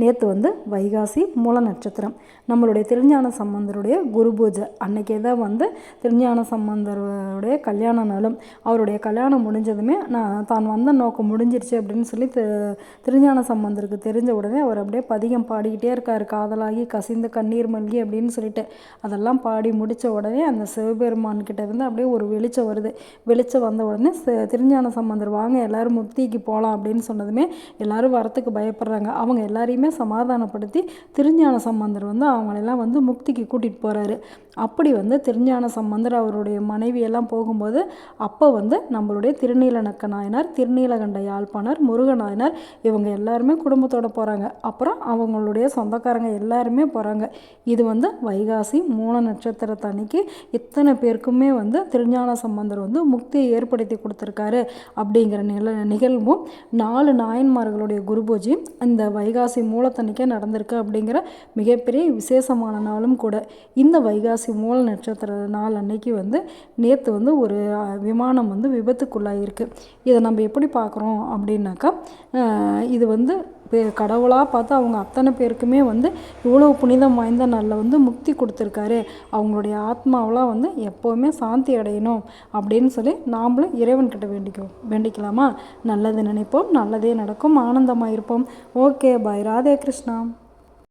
நேற்று வந்து வைகாசி மூல நட்சத்திரம். நம்மளுடைய திருஞான சம்பந்தருடைய குரு பூஜை. அன்னைக்கே தான் வந்து திருஞான சம்பந்தருடைய கல்யாண நாளும். அவருடைய கல்யாணம் முடிஞ்சதுமே நான் தான் வந்த நோக்கம் முடிஞ்சிருச்சு அப்படின்னு சொல்லி திருஞான சம்பந்தருக்கு தெரிஞ்ச உடனே அவர் அப்படியே பதிகம் பாடிக்கிட்டே இருக்கார். காதலாகி கசிந்து கண்ணீர் மல்கி அப்படின்னு சொல்லிட்டு. அதெல்லாம் பாடி முடித்த உடனே அந்த சிவபெருமான்கிட்ட இருந்து அப்படியே ஒரு வெளிச்சம் வருது. வெளிச்சம் வந்த உடனே திருஞான சம்பந்தர் வாங்க எல்லாரும் முக்திக்கு போகலாம் அப்படின்னு சொன்னதுமே எல்லாரும் வரத்துக்கு பயப்படுறாங்க. அவங்க எல்லாரையுமே சமாதானப்படுத்தி திருஞான சம்பந்தர் வந்து அவங்களெல்லாம் வந்து முக்திக்கு கூட்டிகிட்டு போகிறாரு அப்படி வந்து திருஞான சம்பந்தர் அவருடைய மனைவியெல்லாம் போகும்போது அப்போ வந்து நம்மளுடைய திருநீலநக்க நாயனார் திருநீலகண்ட யாழ்ப்பாணர் முருகநாயனார் இவங்க எல்லாருமே குடும்பத்தோட போகிறாங்க அப்புறம் அவங்களுடைய சொந்தக்காரங்க எல்லாருமே போகிறாங்க இது வந்து வைகாசி மூல நட்சத்திரத்தன்னைக்கு இத்தனை பேருக்குமே வந்து திருஞான சம்பந்தர் வந்து முக்தியை ஏற்படுத்தி கொடுத்துருக்காரு அப்படிங்கிற நில நிகழ்வும் நாலு நாயன்மார்களுடைய குருபூஜி இந்த வைகாசி மூலத்தன்னைக்கே நடந்திருக்கு அப்படிங்கிற மிகப்பெரிய விசேஷமான நாளும் கூட இந்த வைகாசி மூல நட்சத்திர நாள் அன்னைக்கு வந்து நேற்று வந்து ஒரு விமானம் வந்து விபத்துக்குள்ளாயிருக்கு. இதை நம்ம எப்படி பார்க்குறோம் அப்படின்னாக்கா இது வந்து கடவுளாக பார்த்து அவங்க அத்தனை பேருக்குமே வந்து இவ்வளோ புனிதம் வாய்ந்த நாளில் வந்து முக்தி கொடுத்துருக்காரு. அவங்களுடைய ஆத்மாவெலாம் வந்து எப்போவுமே சாந்தி அடையணும் அப்படின்னு சொல்லி நாம்ளும் இறைவன்கிட்ட வேண்டிக்கோ வேண்டிக்கலாமா? நல்லது நினைப்போம் நல்லதே நடக்கும் ஆனந்தமாக இருப்போம் ஓகே பாய் ராதே கிருஷ்ணா.